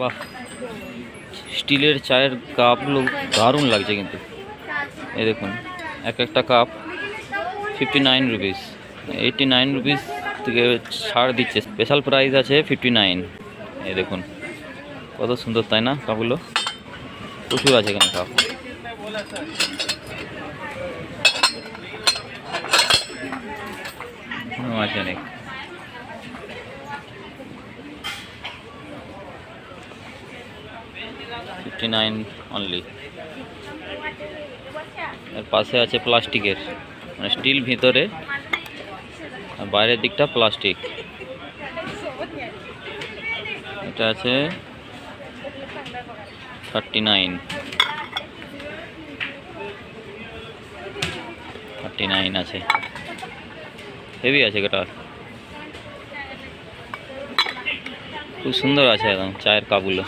বাহ। স্টিলের চায়ের কাপগুলো দারুণ লাগছে কিন্তু। এই দেখুন, এক একটা cup fifty nine rupees eighty nine rupees থেকে ছাড় দিচ্ছে। স্পেশাল প্রাইস আছে ফিফটি নাইন এই দেখুন, কত সুন্দর, তাই না কাপগুলো? প্রচুর আছে এখানে কাপ। আছে অনেক। ফিফটি নাইন অনলি এর পাশে আছে প্লাস্টিকের। মানে স্টিল ভিতরে। আর বাইরের দিকটা প্লাস্টিক। এটা আছে থার্টি নাইন থার্টি নাইন আছে। হেভি আছে এটা। খুব সুন্দর আছে একদম চায়ের কাপগুলো।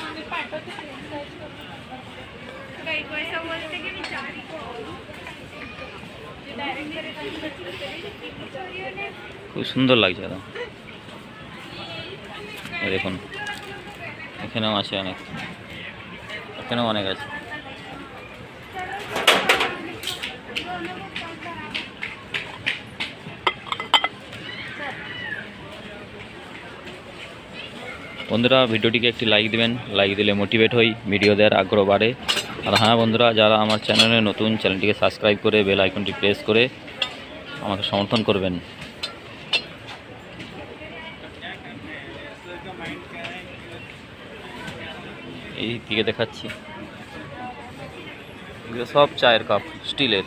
খুব সুন্দর লাগছে দেখুন এখানেও আছে অনেক এখানেও অনেক আছে। বন্ধুরা, ভিডিওটিকে একটি লাইক দিবেন। লাইক দিলে মোটিভেট হই ভিডিও দেওয়ার আগ্রহ বাড়ে। আর হ্যাঁ বন্ধুরা, যারা আমার চ্যানেলে নতুন চ্যানেলটিকে সাবস্ক্রাইব করে বেল আইকনটি প্রেস করে আমাকে সমর্থন করবেন। এই দিকে দেখাচ্ছি। এগুলো সব চায়ের কাপ স্টিলের